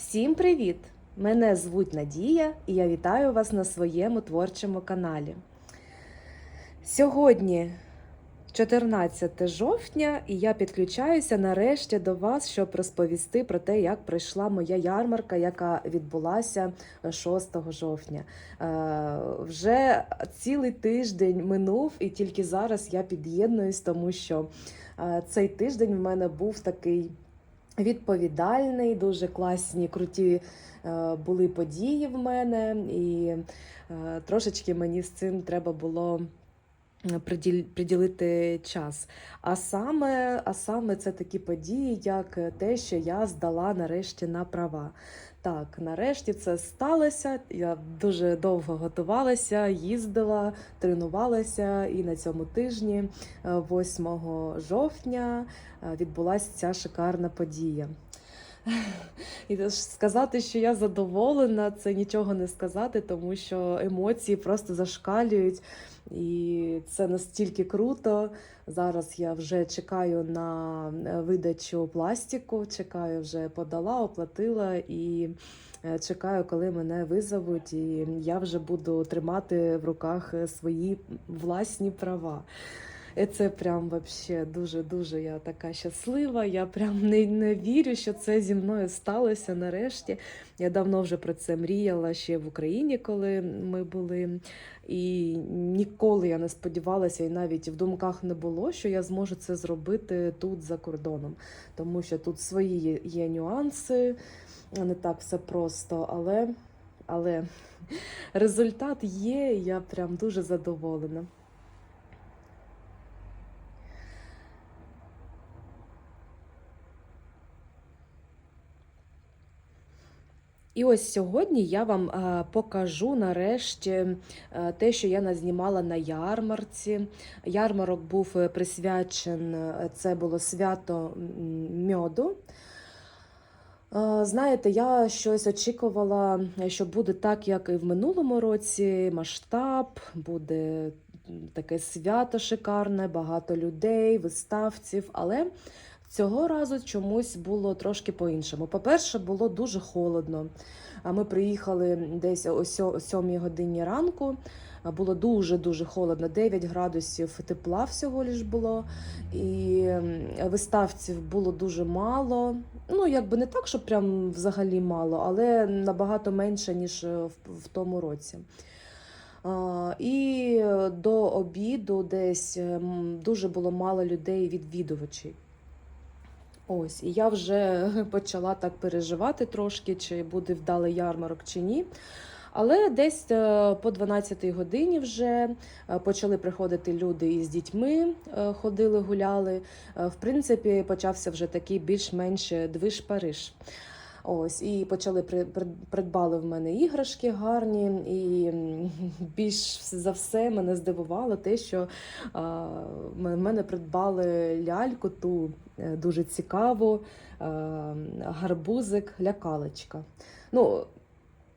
Всім привіт! Мене звуть Надія і я вітаю вас на своєму творчому каналі. Сьогодні 14 жовтня, і я підключаюся нарешті до вас, щоб розповісти про те, як пройшла моя ярмарка, яка відбулася 6 жовтня. Е, Вже цілий тиждень минув, і тільки зараз я під'єднуюсь, тому що е, цей тиждень в мене був такий відповідальний, дуже класні, круті е, були події в мене, і е, трошечки мені з цим треба було. Е, приділ- Приділити час. А саме, а саме це такі події, як те, що я здала нарешті на права. Так, нарешті це сталося. Я дуже довго готувалася, їздила, тренувалася, і на цьому тижні, е, 8 жовтня, е, відбулася ця шикарна подія. І сказати, що я задоволена, це нічого не сказати, тому що емоції просто зашкалюють, і це настільки круто. Зараз я вже чекаю на е, видачу пластику, чекаю, вже подала, оплатила і е, чекаю, коли мене визовуть, і я вже буду тримати в руках е, свої власні права. Це прям вообще дуже-дуже я така щаслива. Я прям не, не вірю, що це зі мною сталося нарешті. Я давно вже про це мріяла ще в Україні, коли ми були. І ніколи я не сподівалася, і навіть в думках не було, що я зможу це зробити тут за кордоном, тому що тут свої є, нюанси, не так все просто, але, але результат є, я прям дуже задоволена. І ось сьогодні я вам е, покажу нарешті е, те, що я назнімала на ярмарці. Ярмарок був е, присвячен, е, це було свято мьоду. Знаєте, я щось очікувала, що буде так, як і в минулому році. Масштаб, буде таке свято шикарне, багато людей, виставців. Але цього разу чомусь було трошки по-іншому. По-перше, було дуже холодно. Ми приїхали десь о сьо- 7 годині ранку. Було дуже-дуже холодно, 9 градусів тепла всього лиш було. І виставців було дуже мало. Ну, якби не так, що прям взагалі мало, але набагато менше, ніж е, в, тому році. І до обіду десь дуже було мало людей відвідувачів. Ось, і я вже почала так переживати трошки, чи буде вдалий ярмарок, чи ні. Але десь е, по 12 годині вже е, почали приходити люди із дітьми, е, ходили, гуляли. В принципі, почався вже такий більш-менш движ Париж. Ось, і почали при- при- придбали в мене іграшки гарні, і більш за все мене здивувало те, що в мене придбали ляльку ту е, дуже цікаву, е, гарбузик, лякалочка. Ну,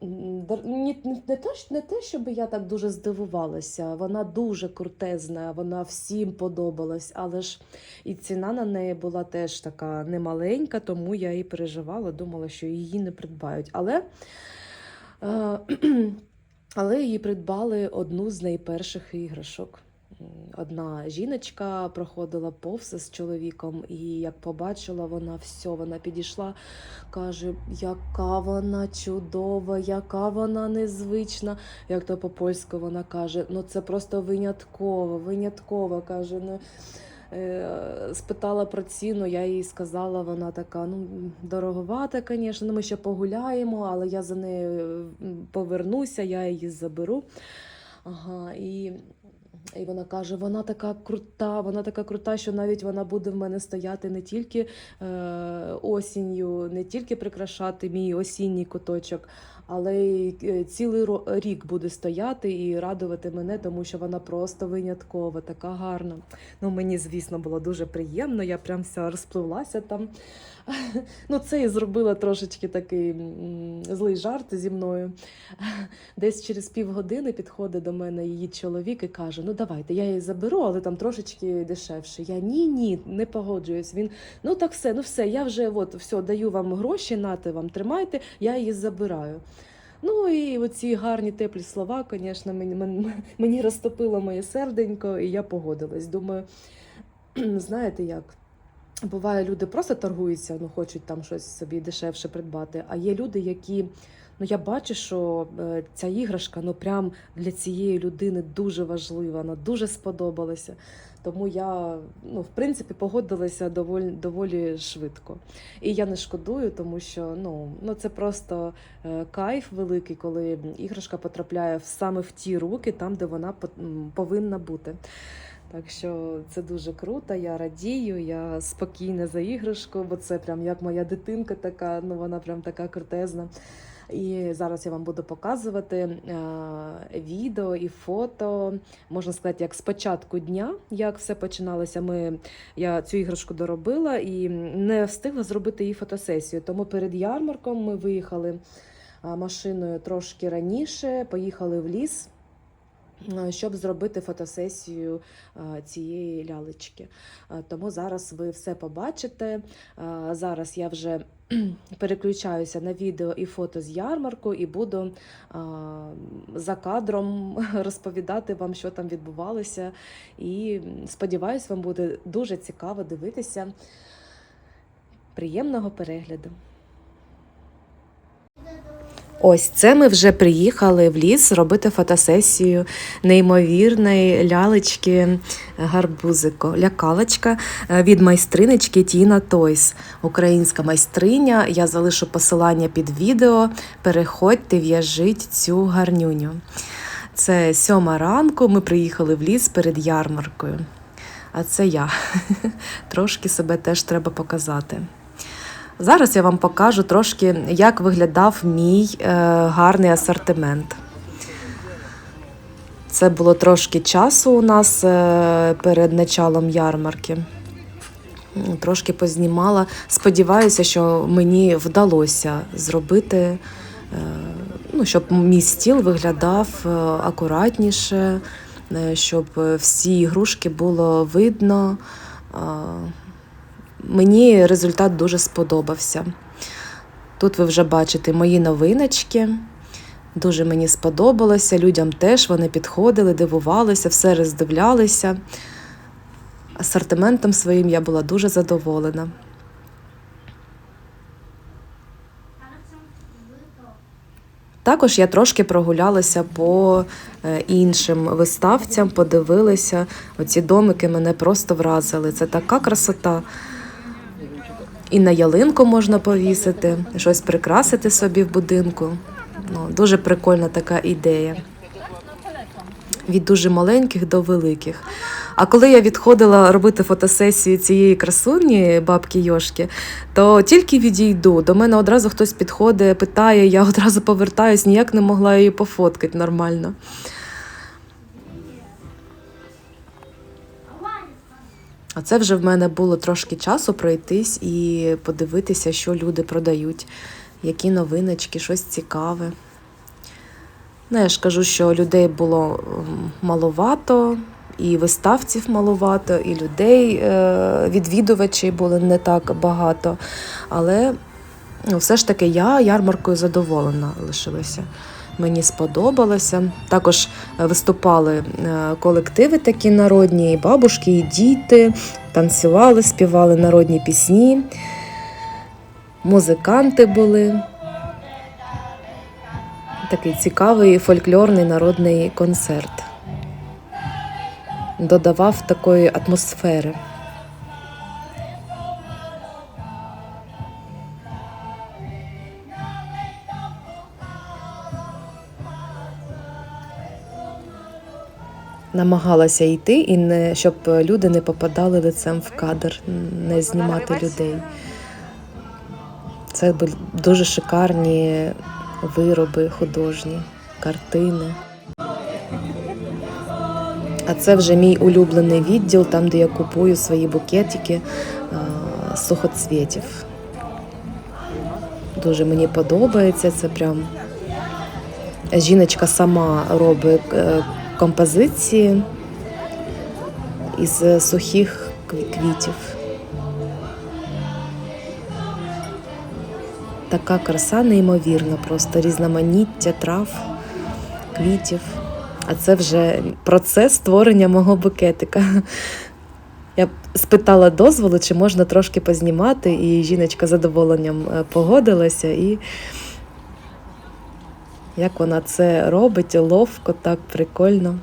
не, те, не те, щоб я так дуже здивувалася, вона дуже крутезна, вона всім подобалась, але ж і ціна на неї була теж така немаленька, тому я і переживала, думала, що її не придбають. Але, е, але її придбали одну з найперших іграшок. Одна жіночка проходила повз з чоловіком, і як побачила вона все, вона підійшла, каже, яка вона чудова, яка вона незвична. Як то по-польську вона каже, ну це просто винятково, винятково. каже, ну. Е, Спитала про ціну, я їй сказала, вона така, ну, дороговата, звісно, ну, ми ще погуляємо, але я за нею повернуся, я її заберу. Ага, і, і вона каже: вона така крута, вона така крута, що навіть вона буде в мене стояти не тільки е, осінню, не тільки прикрашати мій осінній куточок, але й е, цілий рік буде стояти і радувати мене, тому що вона просто виняткова, така гарна. Ну, мені, звісно, було дуже приємно. Я прям вся розпливлася там. Ну, це і зробила трошечки такий злий жарт зі мною. Десь через півгодини підходить до мене її чоловік і каже: Ну давайте, я її заберу, але там трошечки дешевше. Я ні, ні, не погоджуюсь. Він ну так все, ну все, я вже от все даю вам гроші, нате вам тримайте, я її забираю. Ну і оці гарні теплі слова, звісно, мені, мені, розтопило моє серденько, і я погодилась. Думаю, знаєте як? Буває, люди просто торгуються, ну хочуть там щось собі дешевше придбати. А є люди, які ну я бачу, що е, ця іграшка ну прям для цієї людини дуже важлива, вона дуже сподобалася. Тому я ну, в принципі погодилася доволі, доволі швидко. І я не шкодую, тому що ну, ну це просто е, кайф великий, коли іграшка потрапляє саме в ті руки, там, де вона по- повинна бути. Так що це дуже круто, я радію, я спокійна за іграшку, бо це прям як моя дитинка така, ну вона прям така крутезна. І зараз я вам буду показувати е, відео і фото, можна сказати, як з початку дня, як все починалося. Ми, я цю іграшку доробила і не встигла зробити її фотосесію. Тому перед ярмарком ми виїхали машиною трошки раніше, поїхали в ліс. Е, Щоб зробити фотосесію е, цієї лялечки. Е, Тому зараз ви все побачите. Е, Зараз я вже переключаюся на відео і фото з ярмарку, і буду за кадром розповідати вам, що там відбувалося. І сподіваюсь, вам буде дуже цікаво дивитися. Приємного перегляду. Ось це ми вже приїхали в ліс робити фотосесію неймовірної лялечки гарбузико. Лякалочка е, від майстринички Тіна Тойс. Українська майстриня. Я залишу посилання під відео. Переходьте, в'яжіть цю гарнюню. Це сьома ранку. Ми приїхали в ліс перед ярмаркою. А це я. Трошки себе теж треба показати. Зараз я вам покажу трошки, як виглядав мій е, гарний асортимент. Це було трошки часу у нас е, перед началом ярмарки. Трошки познімала. Сподіваюся, що мені вдалося зробити, е, ну, щоб мій стіл виглядав акуратніше, щоб всі ігрушки було видно. Мені результат дуже сподобався. Тут ви вже бачите мої новиночки. Дуже мені сподобалося. Людям теж вони підходили, дивувалися, все роздивлялися. Асортиментом своїм я була дуже задоволена. Також я трошки прогулялася по е, іншим виставцям, подивилася. Оці домики мене просто вразили. Це така красота. І на ялинку можна повісити, щось прикрасити собі в будинку. Ну, дуже прикольна така ідея. Від дуже маленьких до великих. А коли я відходила робити фотосесію цієї красуні, бабки Йошки, то тільки відійду. До мене одразу хтось підходить, питає, я одразу повертаюсь, ніяк не могла її пофоткати нормально. А це вже в мене було трошки часу пройтись і подивитися, що люди продають, які новиночки, щось цікаве. Ну, я ж кажу, що людей було маловато, і виставців маловато, і людей, е, відвідувачів було не так багато. Але ну, все ж таки я ярмаркою задоволена лишилася. Мені сподобалося. Також е, виступали е, колективи такі народні, і бабушки, і діти, танцювали, співали народні пісні, музиканти були. Такий цікавий фольклорний народний концерт. Додавав такої атмосфери. Намагалася йти, і не щоб люди не попадали лицем в кадр, не знімати людей. Це були дуже шикарні вироби художні, картини. А це вже мій улюблений відділ, там, де я купую свої букетики е, сухоцвітів. Дуже мені подобається. Це прям жіночка сама робить е, композиції із сухих квітів. Така краса неймовірна, просто різноманіття трав, квітів. А це вже процес створення мого букетика. Я спитала дозволу, чи можна трошки познімати, і жіночка з задоволенням е, погодилася. І як вона це робить, ловко, так прикольно.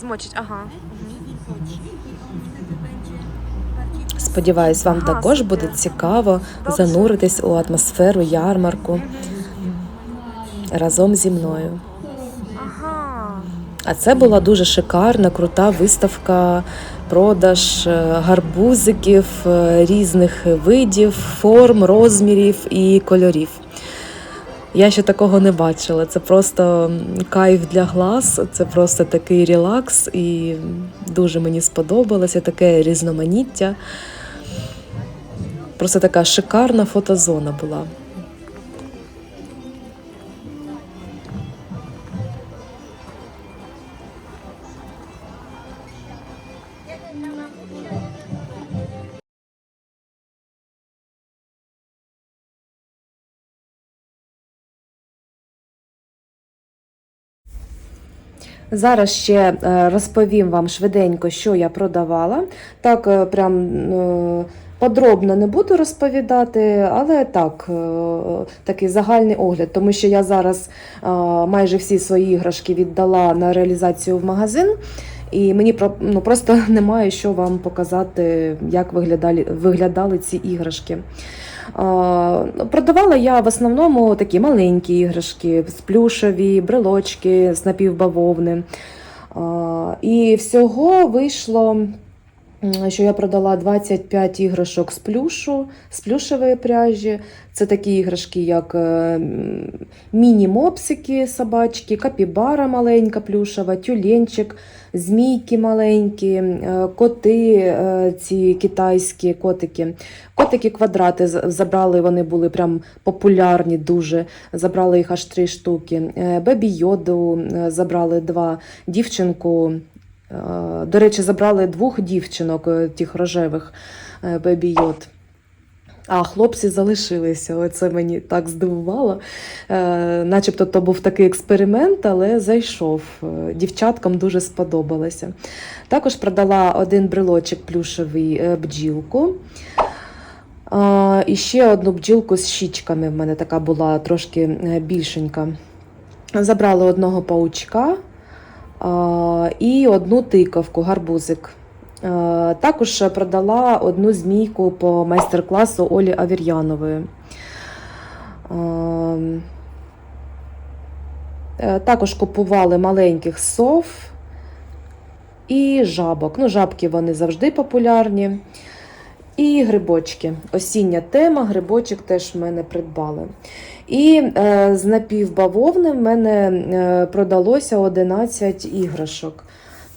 Змочить, ага. Сподіваюсь, вам також буде цікаво зануритись у атмосферу ярмарку разом зі мною. А це була дуже шикарна, крута виставка, продаж е, гарбузиків е, різних видів, форм, розмірів і кольорів. Я ще такого не бачила. Це просто кайф для глаз, це просто такий релакс, і дуже мені сподобалося таке різноманіття. Просто така шикарна фотозона була. Зараз ще е, розповім вам швиденько, що я продавала. Так, е, прям е, подробно не буду розповідати, але так, такий загальний огляд, тому що я зараз майже всі свої іграшки віддала на реалізацію в магазин. І мені ну, просто немає що вам показати, як виглядали, виглядали ці іграшки. Ну, Продавала я в основному такі маленькі іграшки, сплюшеві, брелочки з напівбавовни. І всього вийшло, що я продала 25 іграшок з плюшу, з плюшевої пряжі. Це такі іграшки, як е, міні-мопсики собачки, капібара маленька плюшева, тюленчик, змійки маленькі, е, коти, е, ці китайські котики. Котики квадрати забрали, вони були прям популярні дуже. Забрали їх аж три штуки. Е, Бебі Йоду забрали два. Дівчинку. До речі, забрали двох дівчинок, тих рожевих Бебі Йод. А хлопці залишилися. Оце мені так здивувало. Е, начебто то був такий експеримент, але зайшов. Е, Дівчаткам дуже сподобалося. Також продала один брелочок плюшевий е, бджілку. А, і ще одну бджілку з щічками. В мене така була трошки е, більшенька. Забрала одного паучка а, і одну тиковку, гарбузик. Е, Також продала одну змійку по майстер-класу Олі Авір'янової. Ем, е, Також купували маленьких сов і жабок. Ну, жабки вони завжди популярні. І грибочки. Осіння тема, грибочок теж в мене придбали. І е, з напівбавовни в мене е, продалося 11 іграшок.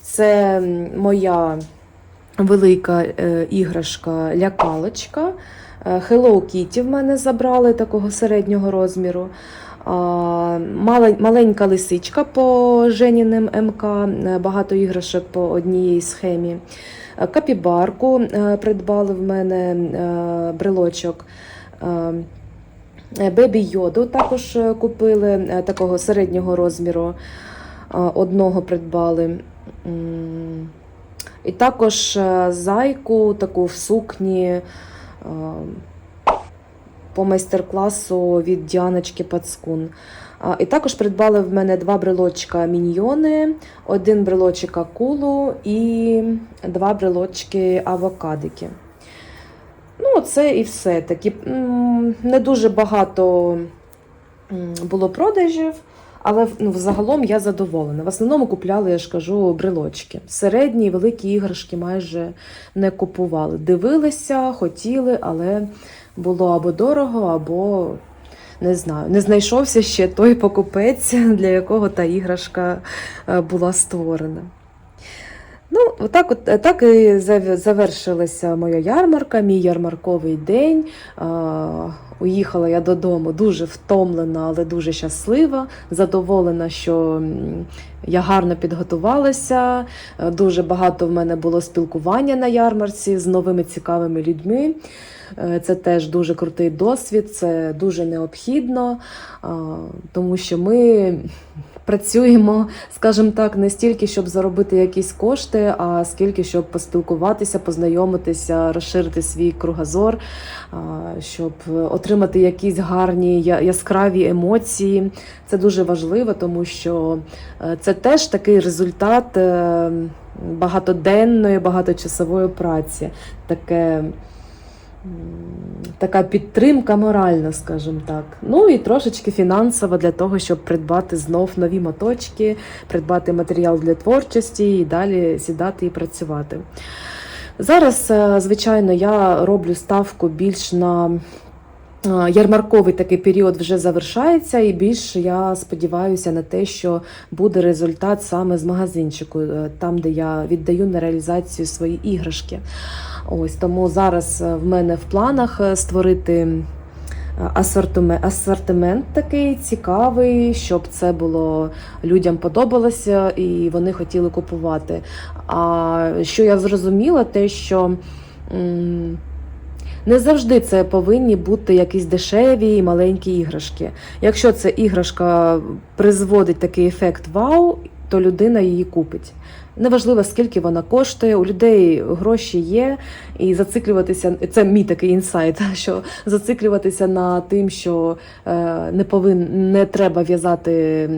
Це моя велика е, іграшка лякалочка. Е, Hello Kitty в мене забрали такого середнього розміру. Маленька лисичка по Женіним МК, е, багато іграшок по одній схемі. Капібарку придбали в мене брелочок. Бебі йоду також купили такого середнього розміру. Одного придбали. І також е, зайку таку в сукні е, по майстер-класу від Діаночки Пацкун. І також придбали в мене два брелочка міньйони, один брелочок акулу і два брелочки авокадики. Ну, це і все. Такі не дуже багато було продажів, але ну, взагалом я задоволена. В основному купляли, я ж кажу, брелочки. Середні і великі іграшки майже не купували. Дивилися, хотіли, але було або дорого, або не знаю, не знайшовся ще той покупець, для якого та іграшка е, була створена. Ну, отак, от, е, так і завершилася моя ярмарка, мій ярмарковий день. Уїхала я додому дуже втомлена, але дуже щаслива, задоволена, що я гарно підготувалася. Е, Дуже багато в мене було спілкування на ярмарці з новими цікавими людьми. Е, Це теж дуже крутий досвід, це дуже необхідно, тому що ми працюємо, скажімо так, не стільки, щоб заробити якісь кошти, а скільки щоб поспілкуватися, познайомитися, розширити свій кругозор, щоб отримати якісь гарні яскраві емоції. Це дуже важливо, тому що е, це теж такий результат е, багатоденної, багаточасової праці. Таке така підтримка моральна, скажімо так. Ну і трошечки фінансова для того, щоб придбати знов нові моточки, придбати матеріал для творчості і далі сідати і працювати. Зараз, е, звичайно, я роблю ставку більш на ярмарковий такий період вже завершається, і більш я сподіваюся на те, що буде результат саме з магазинчику, е, там, де я віддаю на реалізацію свої іграшки. Ось тому зараз е, в мене в планах е, створити е, асортимент, асортимент такий цікавий, щоб це було людям подобалося і вони хотіли купувати. А що я зрозуміла, те, що не завжди це повинні бути якісь дешеві і маленькі іграшки. Якщо ця іграшка призводить такий ефект вау, то людина її купить. Неважливо, скільки вона коштує, у людей гроші є, і зациклюватися це мій такий інсайт, що зациклюватися на тим, що е, не повин, не треба в'язати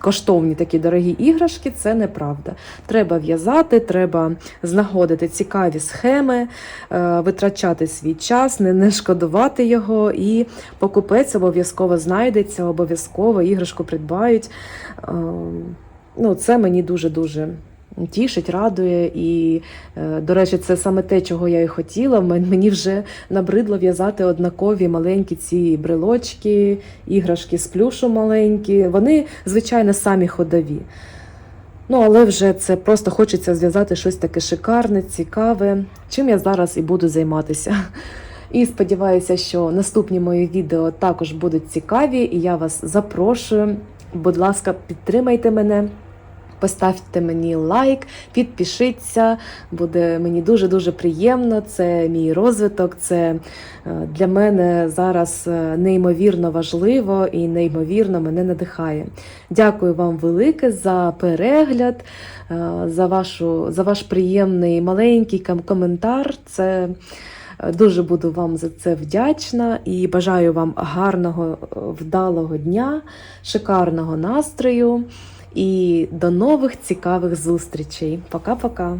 коштовні такі дорогі іграшки, це неправда. Треба в'язати, треба знаходити цікаві схеми, е, витрачати свій час, не, не шкодувати його, і покупець обов'язково знайдеться, обов'язково іграшку придбають. Е, Ну, це мені дуже-дуже тішить, радує. І, е, до речі, це саме те, чого я і хотіла. Мені вже набридло в'язати однакові маленькі ці брелочки, іграшки з плюшу маленькі. Вони, звичайно, самі ходові. Ну, але вже це просто хочеться зв'язати щось таке шикарне, цікаве, чим я зараз і буду займатися. І сподіваюся, що наступні мої відео також будуть цікаві, і я вас запрошую. Будь ласка, підтримайте мене, поставте мені лайк, підпишіться. Буде мені дуже-дуже приємно. Це мій розвиток. Це е, для мене зараз е, неймовірно важливо і неймовірно мене надихає. Дякую вам велике за перегляд, е, за, вашу, за ваш приємний маленький коментар. Це Дуже буду вам за це вдячна і бажаю вам гарного, вдалого дня, шикарного настрою і до нових цікавих зустрічей. Пока-пока.